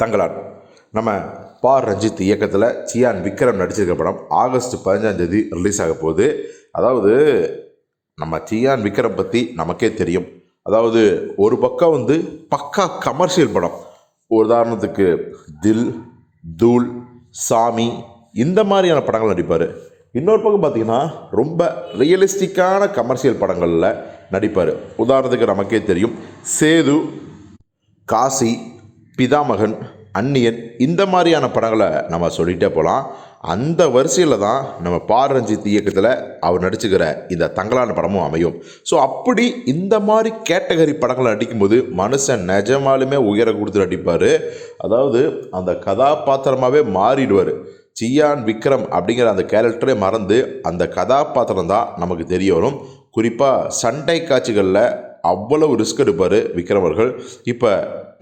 தங்களான் நம்ம பா ரஞ்சித் இயக்கத்தில் சியான் விக்ரம் நடிச்சிருக்க படம் ஆகஸ்ட் பதினஞ்சாம் தேதி ரிலீஸ் ஆக போகுது. அதாவது நம்ம சியான் விக்ரம் பற்றி நமக்கே தெரியும். அதாவது ஒரு பக்கம் வந்து பக்கா கமர்ஷியல் படம். உதாரணத்துக்கு தில் தூள் சாமி இந்த மாதிரியான படங்கள் நடிப்பார். இன்னொரு பக்கம் பார்த்தீங்கன்னா ரொம்ப ரியலிஸ்டிக்கான கமர்ஷியல் படங்களில் நடிப்பார். உதாரணத்துக்கு நமக்கே தெரியும். சேது காசி பிதாமகன் அந்நியன் இந்த மாதிரியான படங்களை நம்ம சொல்லிகிட்டே போகலாம் அந்த வரிசையில் தான் நம்ம பாரஞ்சித் இயக்கத்தில் அவர் நடிச்சுக்கிற இந்த தங்கலான படமும் அமையும். ஸோ அப்படி இந்த மாதிரி கேட்டகரி படங்களை நடிக்கும்போது மனுஷன் நிஜமாலுமே உயர கொடுத்து நடிப்பார். அதாவது அந்த கதாபாத்திரமாகவே மாறிடுவார். சியான் விக்ரம் அப்படிங்கிற அந்த கேரக்டரே மறந்து அந்த கதாபாத்திரம் தான் நமக்கு தெரிய வரும். குறிப்பாக சண்டை காட்சிகளில் அவ்வளவு ரிஸ்க் எடுப்பார் விக்ரம் அவர்கள். இப்போ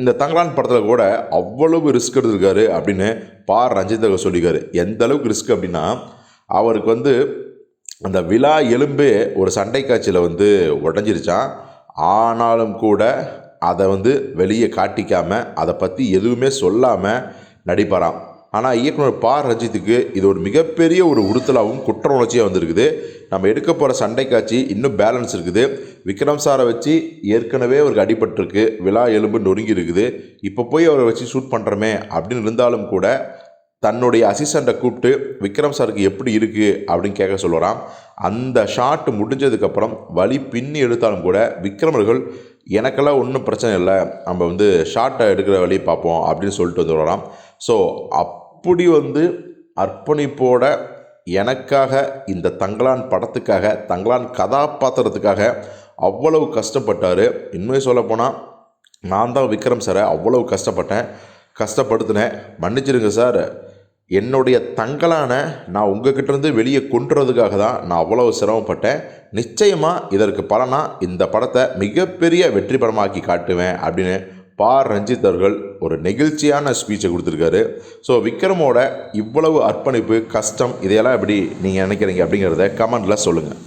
இந்த தங்கலான் படத்தில் கூட அவ்வளவு ரிஸ்க் எடுத்திருக்காரு அப்படின்னு பா. ரஞ்சித் அவர்கள் சொல்லியிருக்காரு. எந்த அளவுக்கு ரிஸ்க் அப்படின்னா அவருக்கு வந்து அந்த விழா எலும்பே ஒரு சண்டை காட்சியில் வந்து உடஞ்சிருச்சான் ஆனாலும் கூட அதை வந்து வெளியே காட்டிக்காமல் அதை பற்றி எதுவுமே சொல்லாமல் நடிப்பாராம். ஆனால் இயக்குனர் பா. ரஞ்சித்துக்கு இது ஒரு மிகப்பெரிய ஒரு உறுத்தலாகவும் குற்ற உணர்ச்சியாக வந்திருக்குது. நம்ம எடுக்க போகிற சண்டை காட்சி இன்னும் பேலன்ஸ் இருக்குது. விக்ரம் சாரை வச்சு ஏற்கனவே அவருக்கு அடிபட்டிருக்கு. விழா எலும்பு நொறுங்கி இருக்குது. இப்போ போய் அவரை வச்சு ஷூட் பண்ணுறோமே அப்படின்னு இருந்தாலும் கூட தன்னுடைய அசிஸ்டண்ட்டை கூப்பிட்டு விக்ரம் சாருக்கு எப்படி இருக்குது அப்படின்னு கேட்க சொல்லுறான். அந்த ஷாட் முடிஞ்சதுக்கப்புறம் வலி பின்னி எடுத்தாலும் கூட விக்ரமர்கள் எனக்கெல்லாம் ஒன்றும் பிரச்சனை இல்லை. நம்ம வந்து ஷார்ட்டை எடுக்கிற வழியை பார்ப்போம். அப்படின்னு சொல்லிட்டு வந்து வரான் ஸோ அப்படி வந்து அர்ப்பணிப்போட எனக்காக இந்த தங்களான் படத்துக்காக தங்களான் கதாபாத்திரத்துக்காக அவ்வளவு கஷ்டப்பட்டார். உண்மையை சொல்லப்போனால் நான் தான் விக்ரம் சாரை அவ்வளவு கஷ்டப்பட்டேன் கஷ்டப்படுத்தினேன். மன்னிச்சிருங்க சார் என்னுடைய தங்களான நான் உங்ககிட்டருந்து வெளியே கொண்டுறதுக்காக தான் நான் அவ்வளவு சிரமப்பட்டேன். நிச்சயமாக இதற்கு பலனா இந்த படத்தை மிகப்பெரிய வெற்றி படமாக்கி காட்டுவேன் அப்படின்னு பா ரஞ்சித் அவர்கள் ஒரு நெகிழ்ச்சியான ஸ்பீச்சை கொடுத்துருக்காரு. ஸோ விக்ரமோட இவ்வளவு அர்ப்பணிப்பு கஷ்டம் இதையெல்லாம் எப்படி நீங்கள் நினைக்கிறீங்க அப்படிங்கிறத கமெண்டில் சொல்லுங்கள்